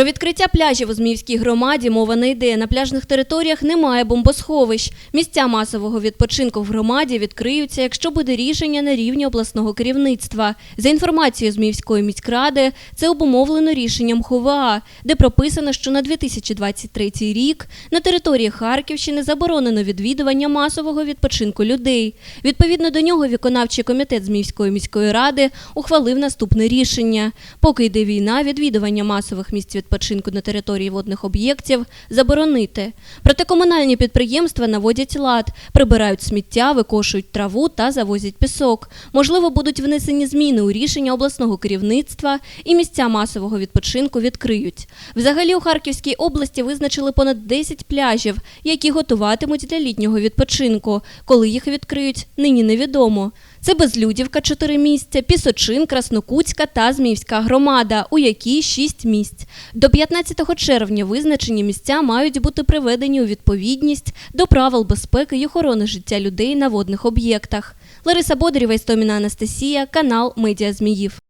Про відкриття пляжів у Зміївській громаді мова не йде. На пляжних територіях немає бомбосховищ. Місця масового відпочинку в громаді відкриються, якщо буде рішення на рівні обласного керівництва. За інформацією Зміївської міськради, це обумовлено рішенням ХОВА, де прописано, що на 2023 рік на території Харківщини заборонено відвідування масового відпочинку людей. Відповідно до нього, виконавчий комітет Зміївської міської ради ухвалив наступне рішення. Поки йде війна, відвідування масових місць відпочинку на території водних об'єктів заборонити. Проте комунальні підприємства наводять лад, прибирають сміття, викошують траву та завозять пісок. Можливо, будуть внесені зміни у рішення обласного керівництва і місця масового відпочинку відкриють. Взагалі у Харківській області визначили понад 10 пляжів, які готуватимуть для літнього відпочинку. Коли їх відкриють, нині невідомо. Це Безлюдівка 4 місця, Пісочин, Краснокутська та Зміївська громада, у якій 6 місць. До 15 червня визначені місця мають бути приведені у відповідність до правил безпеки й охорони життя людей на водних об'єктах. Лариса Бодрєва, Істоміна Анастасія, канал Медіа Зміїв.